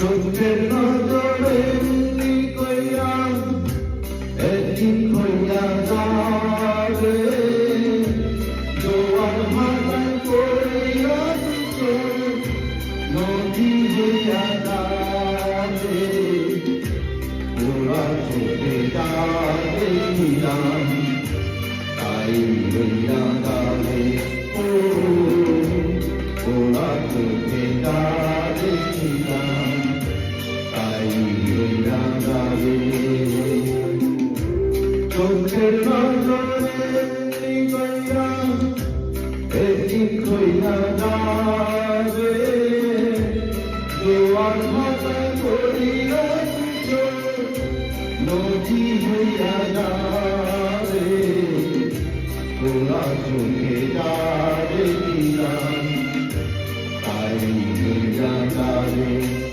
চোখের নজরে এমনি কইরা, একদিন কইরা যাবে। জোয়ার ভাটায় পড়িয়া চোখ নদী হইয়া যাবে। ওরা চোখে যাবে তাই হইয়া যাবে। যাবে চোখের একদিন কইরা যাবে। জোয়ার ভাটায় পড়িয়া নদী হইয়া যাবে। ওরা চোখে যাবে দিলাম তাই হইয়া যাবে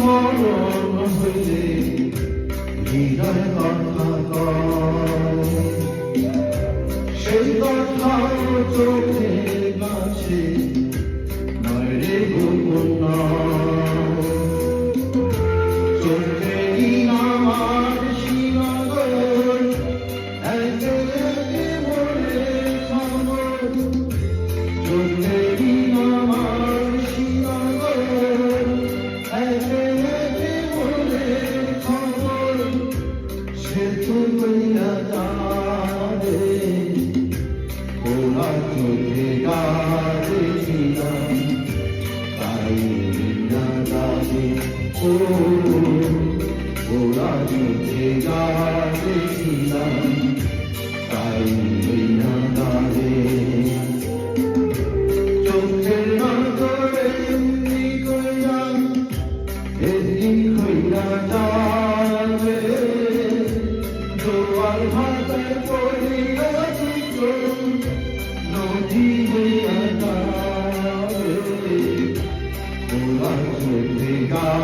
হইলে হৃদয় কথা কয়। সেই কথা চোখে ওরা চোখে গাছে ছিলাম, তাই না যাবে, ও, ওরা চোখে গাছে ছিলাম, তাই না যাবে। চোখের নজরে এমনি কইরা এদিন কইরা যাবে জোয়ার ভাটায় পড়িয়া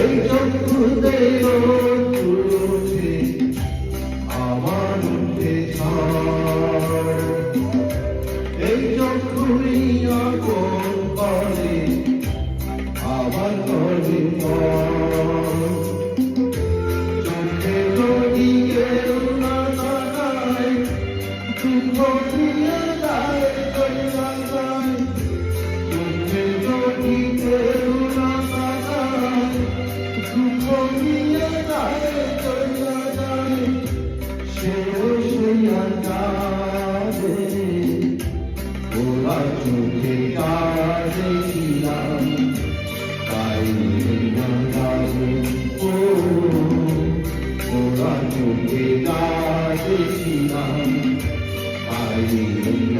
এই চক্ষুদের চোখে আমার উঠে। এই আবার করে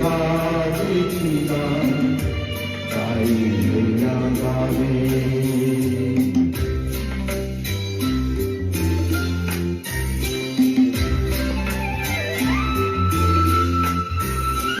চোখে